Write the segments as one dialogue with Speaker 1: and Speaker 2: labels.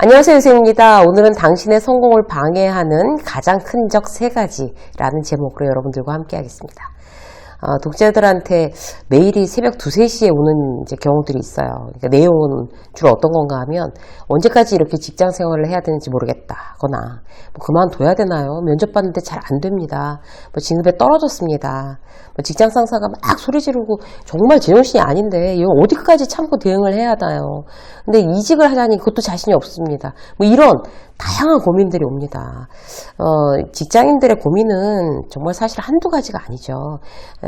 Speaker 1: 안녕하세요, 유세입니다. 오늘은 당신의 성공을 방해하는 가장 큰 적 세 가지라는 제목으로 여러분들과 함께 하겠습니다. 어, 독자들한테 메일이 새벽 2, 3시에 오는 이제 경우들이 있어요. 그러니까 내용은 주로 어떤 건가 하면 언제까지 이렇게 직장 생활을 해야 되는지 모르겠다. 거나 뭐 그만둬야 되나요? 면접 봤는데 잘 안 됩니다. 뭐 진급에 떨어졌습니다. 뭐 직장 상사가 막 소리 지르고 정말 제정신이 아닌데 이거 어디까지 참고 대응을 해야 하나요? 근데 이직을 하자니 그것도 자신이 없습니다. 뭐 이런 다양한 고민들이 옵니다. 어, 직장인들의 고민은 정말 사실 한두 가지가 아니죠.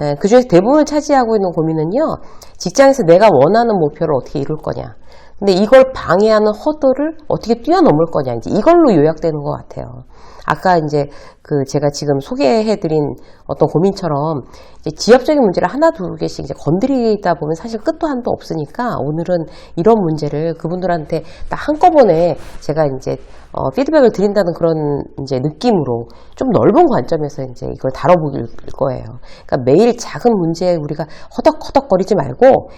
Speaker 1: 에, 그중에서 대부분을 차지하고 있는 고민은요, 직장에서 내가 원하는 목표를 어떻게 이룰 거냐. 근데 이걸 방해하는 허들을 어떻게 뛰어넘을 거냐. 이제 이걸로 요약되는 것 같아요. 아까 이제 그 제가 지금 소개해드린 어떤 고민처럼 이제 지엽적인 문제를 하나 두 개씩 이제 건드리다 보면 사실 끝도 한도 없으니까 오늘은 이런 문제를 그분들한테 딱 한꺼번에 제가 이제 어, 피드백을 드린다는 그런 이제 느낌으로 좀 넓은 관점에서 이제 이걸 다뤄볼 거예요. 그러니까 매일 작은 문제에 우리가 허덕허덕거리지 말고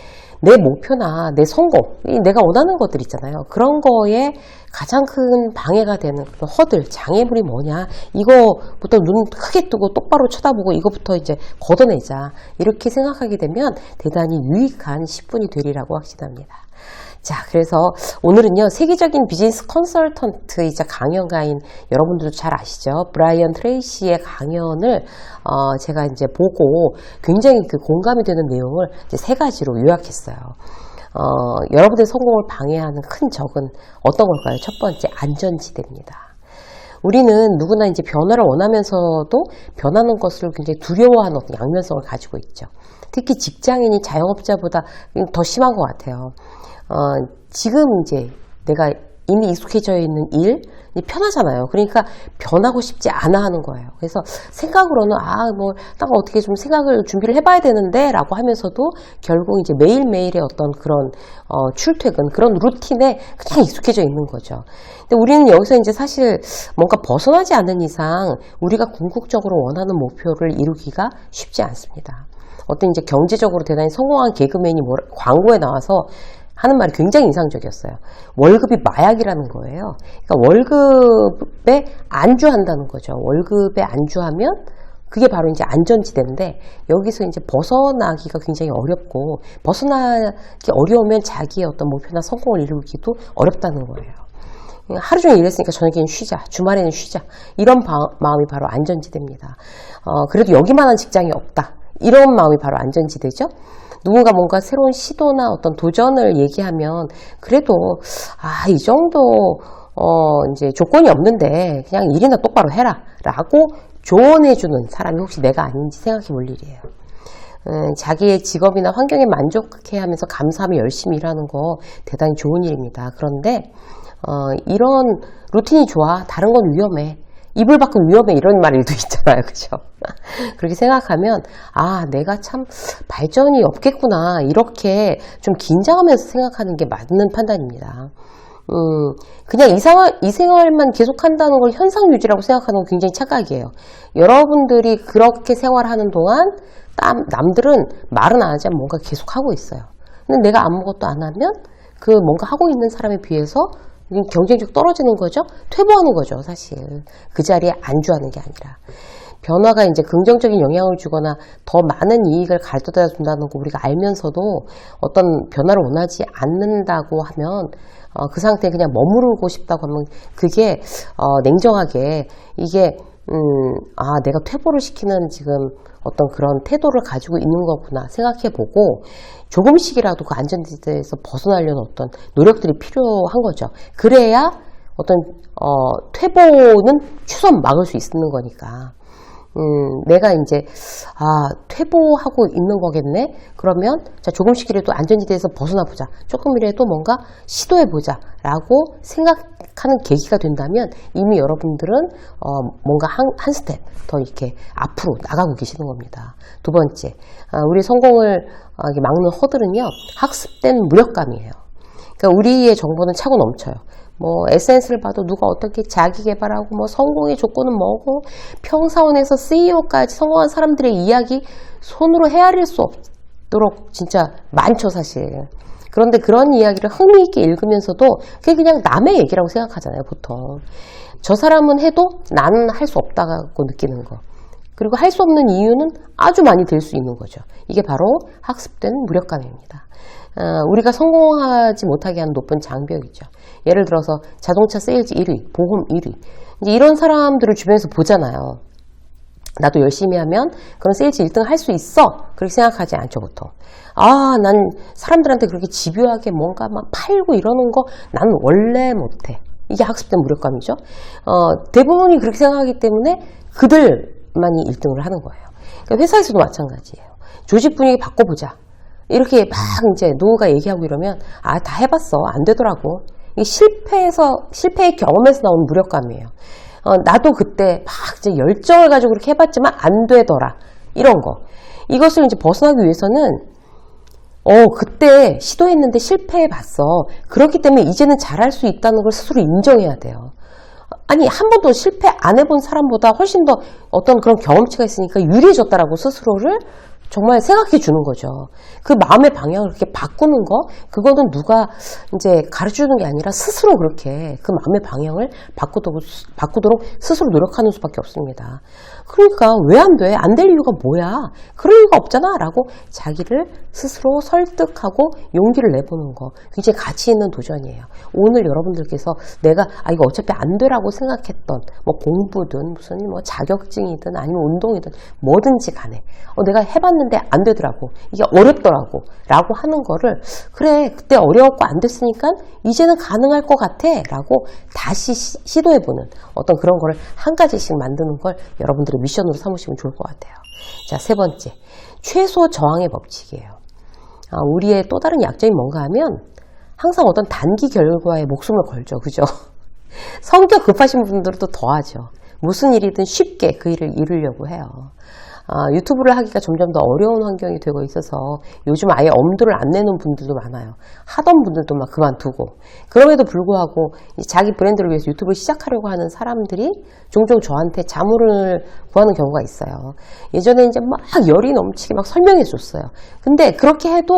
Speaker 1: 내 목표나 내 성공, 이 내가 원하는 것들 있잖아요. 그런 거에 가장 큰 방해가 되는 허들, 장애물이 뭐냐. 이거 부터 눈 크게 뜨고 똑바로 쳐다보고 이거부터 이제 걷어내자. 이렇게 생각하게 되면 대단히 유익한 10분이 되리라고 확신합니다. 자, 그래서 오늘은요, 세계적인 비즈니스 컨설턴트이자 강연가인 여러분들도 잘 아시죠? 브라이언 트레이시의 강연을 어, 제가 이제 보고 굉장히 그 공감이 되는 내용을 이제 세 가지로 요약했어요. 어, 여러분의 성공을 방해하는 큰 적은 어떤 걸까요? 첫 번째, 안전지대입니다. 우리는 누구나 이제 변화를 원하면서도 변하는 것을 굉장히 두려워하는 어떤 양면성을 가지고 있죠. 특히 직장인이 자영업자보다 더 심한 것 같아요. 어, 지금 이제 내가 이미 익숙해져 있는 일, 편하잖아요. 그러니까 변하고 싶지 않아 하는 거예요. 그래서 생각으로는, 아, 뭐, 딱 어떻게 좀 생각을 준비를 해봐야 되는데, 라고 하면서도 결국 이제 매일 매일의 어떤 그런, 어, 출퇴근, 그런 루틴에 그냥 익숙해져 있는 거죠. 근데 우리는 여기서 이제 사실 뭔가 벗어나지 않는 이상 우리가 궁극적으로 원하는 목표를 이루기가 쉽지 않습니다. 어떤 이제 경제적으로 대단히 성공한 개그맨이 뭐, 광고에 나와서 하는 말이 굉장히 인상적이었어요. 월급이 마약이라는 거예요. 그러니까 월급에 안주한다는 거죠. 월급에 안주하면 그게 바로 이제 안전지대인데 여기서 이제 벗어나기가 굉장히 어렵고 벗어나기 어려우면 자기의 어떤 목표나 성공을 이루기도 어렵다는 거예요. 하루 종일 일했으니까 저녁에는 쉬자, 주말에는 쉬자 이런 바, 마음이 바로 안전지대입니다. 어, 그래도 여기만한 직장이 없다 이런 마음이 바로 안전지대죠. 누군가 뭔가 새로운 시도나 어떤 도전을 얘기하면 그래도 아, 이 정도 어, 이제 조건이 없는데 그냥 일이나 똑바로 해라 라고 조언해주는 사람이 혹시 내가 아닌지 생각해 볼 일이에요. 음, 자기의 직업이나 환경에 만족해 하면서 감사하며 열심히 일하는 거 대단히 좋은 일입니다. 그런데 어, 이런 루틴이 좋아. 다른 건 위험해. 이불 밖은 위험해 이런 말도 있잖아요. 그죠? 그렇게 생각하면 아 내가 참 발전이 없겠구나. 이렇게 좀 긴장하면서 생각하는 게 맞는 판단입니다. 음, 그냥 이, 생활, 이 생활만 계속 한다는 걸 현상 유지라고 생각하는 건 굉장히 착각이에요. 여러분들이 그렇게 생활하는 동안 남, 남들은 말은 안 하지만 뭔가 계속 하고 있어요. 근데 내가 아무것도 안 하면 그 뭔가 하고 있는 사람에 비해서 경쟁력 떨어지는 거죠. 퇴보하는 거죠, 사실. 그 자리에 안주하는 게 아니라. 변화가 이제 긍정적인 영향을 주거나 더 많은 이익을 가져다 준다는 거 우리가 알면서도 어떤 변화를 원하지 않는다고 하면 어, 그 상태에 그냥 머무르고 싶다고 하면 그게 어, 냉정하게 이게 음, 아, 내가 퇴보를 시키는 지금 어떤 그런 태도를 가지고 있는 거구나 생각해 보고 조금씩이라도 그 안전지대에서 벗어나려는 어떤 노력들이 필요한 거죠. 그래야 어떤 어, 퇴보는 최소한 막을 수 있는 거니까. 음, 내가 이제, 아, 퇴보하고 있는 거겠네? 그러면, 자, 조금씩이라도 안전지대에서 벗어나 보자. 조금이라도 뭔가 시도해 보자. 라고 생각하는 계기가 된다면 이미 여러분들은, 어, 뭔가 한, 한 스텝 더 이렇게 앞으로 나가고 계시는 겁니다. 두 번째, 아, 우리 성공을 아, 막는 허들은요, 학습된 무력감이에요. 그러니까 우리의 정보는 차고 넘쳐요. 뭐 에센스를 봐도 누가 어떻게 자기 개발하고 뭐 성공의 조건은 뭐고 평사원에서 CEO까지 성공한 사람들의 이야기 손으로 헤아릴 수 없도록 진짜 많죠 사실. 그런데 그런 이야기를 흥미있게 읽으면서도 그게 그냥 남의 얘기라고 생각하잖아요, 보통. 저 사람은 해도 나는 할 수 없다고 느끼는 거. 그리고 할 수 없는 이유는 아주 많이 될수 있는 거죠. 이게 바로 학습된 무력감입니다. 어, 우리가 성공하지 못하게 하는 높은 장벽이죠. 예를 들어서 자동차 세일즈 1위, 보험 1위. 이제 이런 사람들을 주변에서 보잖아요. 나도 열심히 하면 그런 세일즈 1등 할 수 있어. 그렇게 생각하지 않죠, 보통. 아, 난 사람들한테 그렇게 집요하게 뭔가 막 팔고 이러는 거 나는 원래 못해. 이게 학습된 무력감이죠. 어, 대부분이 그렇게 생각하기 때문에 그들 만이 1등을 하는 거예요. 그러니까 회사에서도 마찬가지예요. 조직 분위기 바꿔보자. 이렇게 막 이제 노후가 얘기하고 이러면 아, 다 해봤어. 안 되더라고. 이게 실패에서, 실패의 경험에서 나오는 무력감이에요. 어, 나도 그때 막 이제 열정을 가지고 그렇게 해봤지만 안 되더라. 이런 거. 이것을 이제 벗어나기 위해서는 어, 그때 시도했는데 실패해봤어. 그렇기 때문에 이제는 잘할 수 있다는 걸 스스로 인정해야 돼요. 아니, 한 번도 실패 안 해본 사람보다 훨씬 더 어떤 그런 경험치가 있으니까 유리해졌다라고 스스로를 정말 생각해 주는 거죠. 그 마음의 방향을 그렇게 바꾸는 거, 그거는 누가 이제 가르쳐 주는 게 아니라 스스로 그렇게 그 마음의 방향을 바꾸도록, 바꾸도록 스스로 노력하는 수밖에 없습니다. 그러니까 왜 안 돼? 안 될 이유가 뭐야? 그럴 이유가 없잖아. 라고 자기를 스스로 설득하고 용기를 내보는 거. 굉장히 가치 있는 도전이에요. 오늘 여러분들께서 내가 아 이거 어차피 안 되라고 생각했던 뭐 공부든 무슨 뭐 자격증이든 아니면 운동이든 뭐든지 간에 어, 내가 해봤는 데 안 되더라고. 이게 어렵더라고. 라고 하는 거를 그래 그때 어려웠고 안 됐으니까 이제는 가능할 것 같아. 라고 다시 시, 시도해보는 어떤 그런 거를 한 가지씩 만드는 걸 여러분들이 미션으로 삼으시면 좋을 것 같아요. 자, 세 번째. 최소 저항의 법칙이에요. 아, 우리의 또 다른 약점이 뭔가 하면 항상 어떤 단기 결과에 목숨을 걸죠. 그죠? 성격 급하신 분들도 더하죠. 무슨 일이든 쉽게 그 일을 이루려고 해요. 아, 유튜브를 하기가 점점 더 어려운 환경이 되고 있어서 요즘 아예 엄두를 안 내는 분들도 많아요. 하던 분들도 막 그만두고. 그럼에도 불구하고 자기 브랜드를 위해서 유튜브를 시작하려고 하는 사람들이 종종 저한테 자문을 구하는 경우가 있어요. 예전에 이제 막 열이 넘치게 막 설명해 줬어요. 근데 그렇게 해도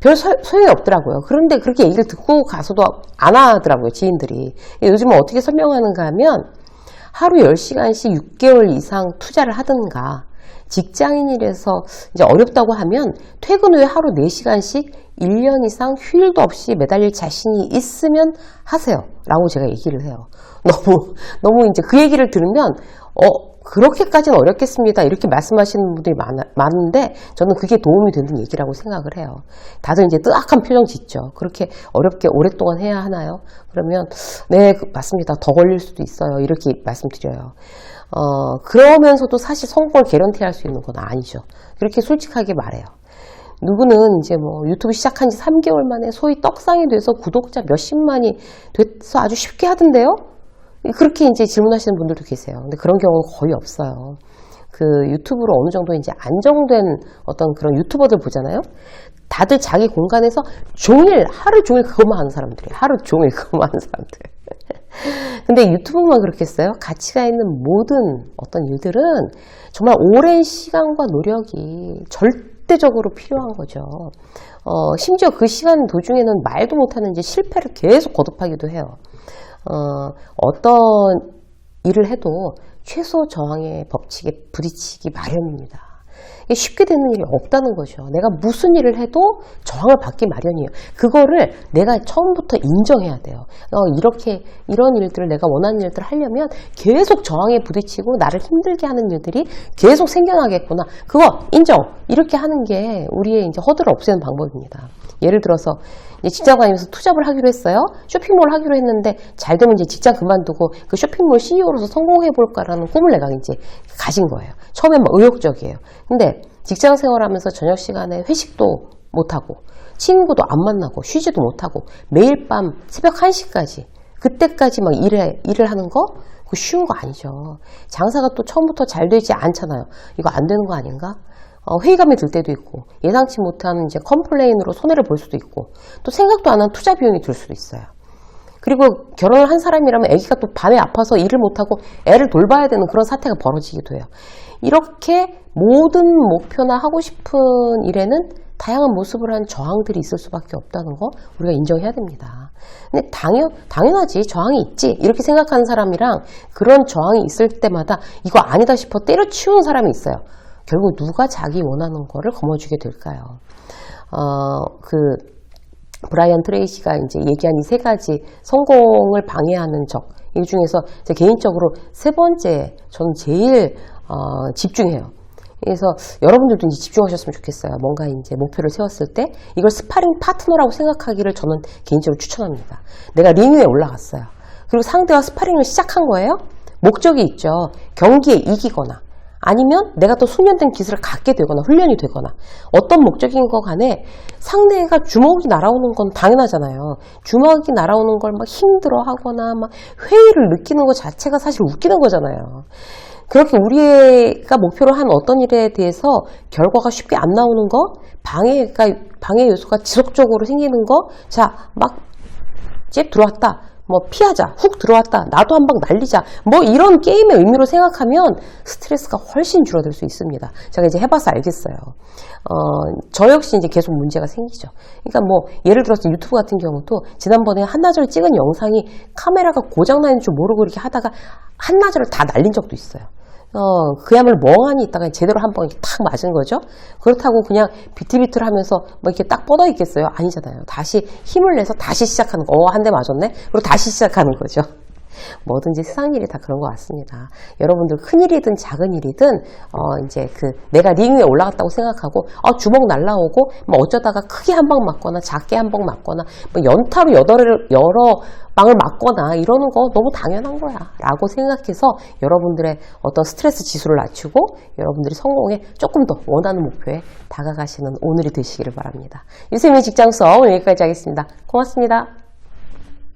Speaker 1: 별 소, 소용이 없더라고요. 그런데 그렇게 얘기를 듣고 가서도 안 하더라고요, 지인들이. 요즘은 어떻게 설명하는가 하면 하루 10시간씩 6개월 이상 투자를 하든가 직장인이라서 이제 어렵다고 하면 퇴근 후에 하루 4시간씩 1년 이상 휴일도 없이 매달릴 자신이 있으면 하세요. 라고 제가 얘기를 해요. 너무, 너무 이제 그 얘기를 들으면, 어, 그렇게까지는 어렵겠습니다. 이렇게 말씀하시는 분들이 많, 많은데 저는 그게 도움이 되는 얘기라고 생각을 해요. 다들 이제 뜨악한 표정 짓죠. 그렇게 어렵게 오랫동안 해야 하나요? 그러면 네 맞습니다. 더 걸릴 수도 있어요. 이렇게 말씀드려요. 어, 그러면서도 사실 성공을 개런티 할 수 있는 건 아니죠. 그렇게 솔직하게 말해요. 누구는 이제 뭐 유튜브 시작한 지 3개월 만에 소위 떡상이 돼서 구독자 몇십만이 돼서 아주 쉽게 하던데요? 그렇게 이제 질문하시는 분들도 계세요. 근데 그런 경우는 거의 없어요. 그 유튜브로 어느 정도 이제 안정된 어떤 그런 유튜버들 보잖아요. 다들 자기 공간에서 종일, 하루 종일 그것만 하는 사람들이에요. 하루 종일 그것만 하는 사람들. 근데 유튜브만 그렇겠어요? 가치가 있는 모든 어떤 일들은 정말 오랜 시간과 노력이 절대적으로 필요한 거죠. 어, 심지어 그 시간 도중에는 말도 못하는 실패를 계속 거듭하기도 해요. 어, 어떤 일을 해도 최소 저항의 법칙에 부딪히기 마련입니다. 쉽게 되는 일이 없다는 거죠. 내가 무슨 일을 해도 저항을 받기 마련이에요. 그거를 내가 처음부터 인정해야 돼요. 어, 이렇게, 이런 일들을 내가 원하는 일들을 하려면 계속 저항에 부딪히고 나를 힘들게 하는 일들이 계속 생겨나겠구나. 그거 인정! 이렇게 하는 게 우리의 이제 허들을 없애는 방법입니다. 예를 들어서 직장 다니면서 투잡을 하기로 했어요. 쇼핑몰 하기로 했는데 잘 되면 이제 직장 그만두고 그 쇼핑몰 CEO로서 성공해 볼까라는 꿈을 내가 이제 가진 거예요. 처음엔 막 의욕적이에요. 근데 직장 생활하면서 저녁 시간에 회식도 못 하고 친구도 안 만나고 쉬지도 못하고 매일 밤 새벽 1시까지 그때까지 막 일을, 일을 하는 거? 그거 쉬운 거 아니죠. 장사가 또 처음부터 잘 되지 않잖아요. 이거 안 되는 거 아닌가? 어, 회의감이 들 때도 있고 예상치 못한 이제 컴플레인으로 손해를 볼 수도 있고 또 생각도 안 한 투자 비용이 들 수도 있어요. 그리고 결혼을 한 사람이라면 아기가 또 밤에 아파서 일을 못하고 애를 돌봐야 되는 그런 사태가 벌어지기도 해요. 이렇게 모든 목표나 하고 싶은 일에는 다양한 모습을 한 저항들이 있을 수밖에 없다는 거 우리가 인정해야 됩니다. 근데 당연, 당연하지. 저항이 있지. 이렇게 생각하는 사람이랑 그런 저항이 있을 때마다 이거 아니다 싶어 때려치우는 사람이 있어요. 결국 누가 자기 원하는 거를 거머쥐게 될까요? 어, 그, 브라이언 트레이시가 이제 얘기한 이 세 가지 성공을 방해하는 적, 이 중에서 제 개인적으로 세 번째 저는 제일 어, 집중해요. 그래서 여러분들도 이제 집중하셨으면 좋겠어요. 뭔가 이제 목표를 세웠을 때 이걸 스파링 파트너라고 생각하기를 저는 개인적으로 추천합니다. 내가 링 위에 올라갔어요. 그리고 상대와 스파링을 시작한 거예요. 목적이 있죠. 경기에 이기거나 아니면 내가 또 숙련된 기술을 갖게 되거나 훈련이 되거나 어떤 목적인 거 간에 상대가 주먹이 날아오는 건 당연하잖아요. 주먹이 날아오는 걸 막 힘들어 하거나 막 회의를 느끼는 것 자체가 사실 웃기는 거잖아요. 그렇게 우리가 목표로 한 어떤 일에 대해서 결과가 쉽게 안 나오는 거, 방해가, 방해 요소가 지속적으로 생기는 거, 자, 막, 잽 들어왔다. 뭐 피하자, 훅 들어왔다, 나도 한 방 날리자, 뭐 이런 게임의 의미로 생각하면 스트레스가 훨씬 줄어들 수 있습니다. 제가 이제 해봐서 알겠어요. 어, 저 역시 이제 계속 문제가 생기죠. 그러니까 뭐 예를 들어서 유튜브 같은 경우도 지난번에 한나절 찍은 영상이 카메라가 고장나 있는 줄 모르고 이렇게 하다가 한나절을 다 날린 적도 있어요. 어, 그야말로 멍하니 있다가 제대로 한 번 이렇게 탁 맞은 거죠. 그렇다고 그냥 비틀비틀 하면서 뭐 이렇게 딱 뻗어 있겠어요? 아니잖아요. 다시 힘을 내서 다시 시작하는 거. 어, 한 대 맞았네? 그리고 다시 시작하는 거죠. 뭐든지 세상 일이 다 그런 것 같습니다. 여러분들 큰 일이든 작은 일이든 어 이제 그 내가 링 위에 올라갔다고 생각하고 어 주먹 날라오고 뭐 어쩌다가 크게 한 방 맞거나 작게 한 방 맞거나 뭐 연타로 여러 여러 방을 맞거나 이러는 거 너무 당연한 거야 라고 생각해서 여러분들의 어떤 스트레스 지수를 낮추고 여러분들이 성공에 조금 더 원하는 목표에 다가가시는 오늘이 되시기를 바랍니다. 유세민 직장서 오늘 여기까지 하겠습니다. 고맙습니다.